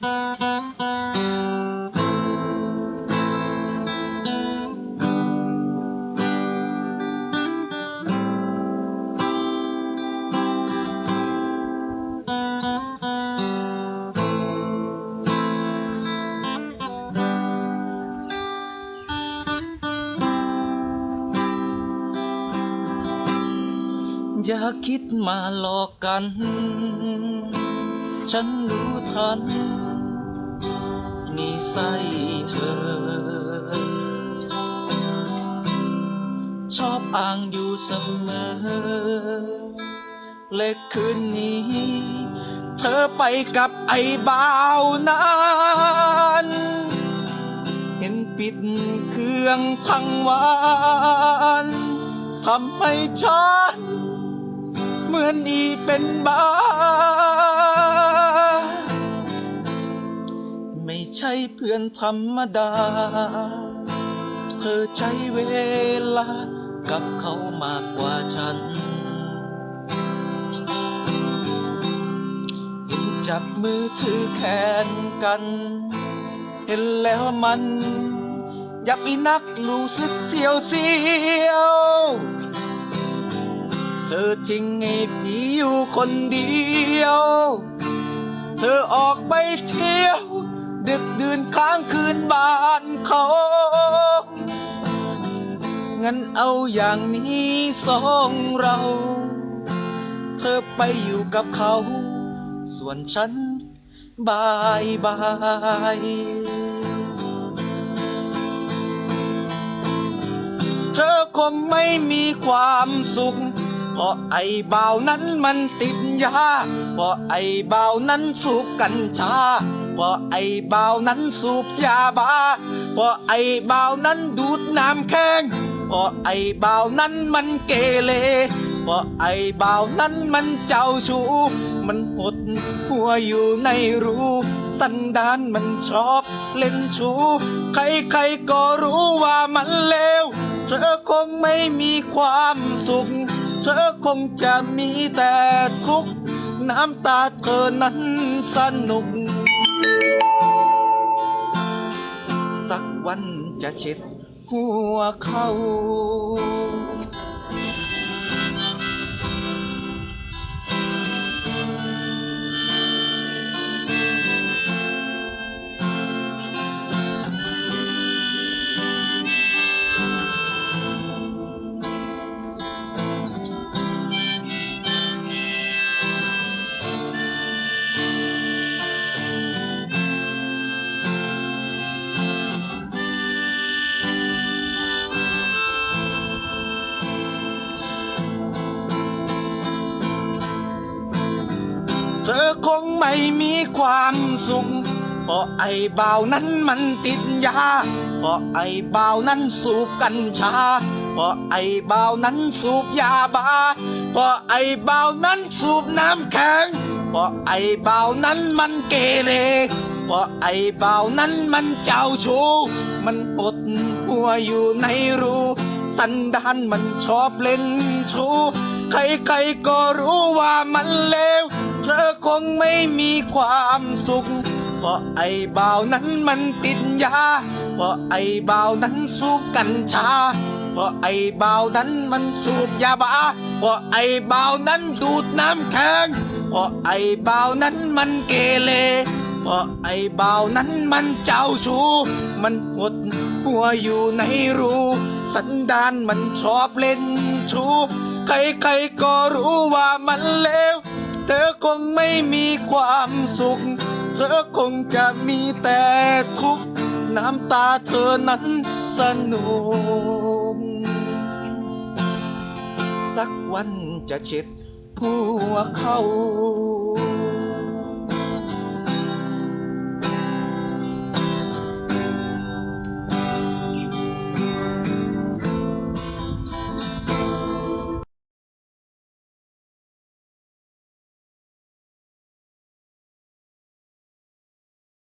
อย่าคิดมาหลอกกัน ฉันรู้ทัน นิสัยเธอ ชอบอ้างอยู่เสมอ เล็กคืนนี้ เธอไปกับไอ้บ่าวนั้นเห็นปิดเครื่องทั้งวันทำให้ฉัน เหมือนอีเป็นบ้า ใช่เพื่อนธรรมดา เธอใช้เวลากับเขามากกว่าฉันเห็นจับมือถือแขนกัน เห็นแล้วมันอยากอีนักรู้สึกเสียวเสียว เธอทิ้งให้พี่อยู่คนเดียว เธอออกไปเที่ยว ดึกดื่นค้างคืนบ้านเขางั้นเอาอย่างนี้สองเรา เธอไปอยู่กับเขา ส่วนฉันบายบายเธอคงไม่มีความสุข เพราะไอ้บ่าวนั้นมันติดยา เพราะไอ้บ่าวนั้นสูบกัญชา เพราะไอ้บ่าวนั้นสูบยาบ้าเพราะไอ้บ่าวนั้นดูดน้ำแข็งเพราะไอ้บ่าวนั้นมันเกเรเพราะไอ้บ่าวนั้นมันเจ้าชู้มันหดหัวอยู่ในรูสันดานมันชอบเล่นชู้ใครๆก็รู้ว่ามันเลวเธอคงไม่มีความสุข เธอคงจะมีแต่ทุกข์ น้ำตาเธอนั้นสนุก สักวันจะเช็ดหัวเขา ธอคงไม่มีความสุข เพราะไอ้บ่าวนั้นมันติดยา เพราะไอ้บ่าวนั้นสูบกัญชา เพราะไอ้บ่าวนั้นสูบยาบ้า เพราะไอ้บ่าวนั้นสูบน้ำแข็ง เพราะไอ้บ่าวนั้นมันเกเร เพราะไอ้บ่าวนั้นมันเจ้าชู้ มันปดหัวอยู่ในรูสันดานมันชอบเล่นชู้ ใครๆก็รู้ว่ามันเลว ธอคงไม่มีความสุข เพราะไอ้บ่าวนั้นมันติดยา เพราะไอ้บ่าวนั้นสูบกัญชา เพราะไอ้บ่าวนั้นมันสูบยาบ้า เพราะไอ้บ่าวนั้นดูดน้ำแข็ง เพราะไอ้บ่าวนั้นมันเกเร เพราะไอ้บ่าวนั้นมันเจ้าชู้ มันหดหัวอยู่ในรูสันดานมันชอบเล่นชู้ใครๆก็รู้ว่ามันเลว เธอคงไม่มีความสุข เธอคงจะมีแต่ทุกข์น้ำตาเธอนั้นสนุกสักวันจะเช็ดหัวเขา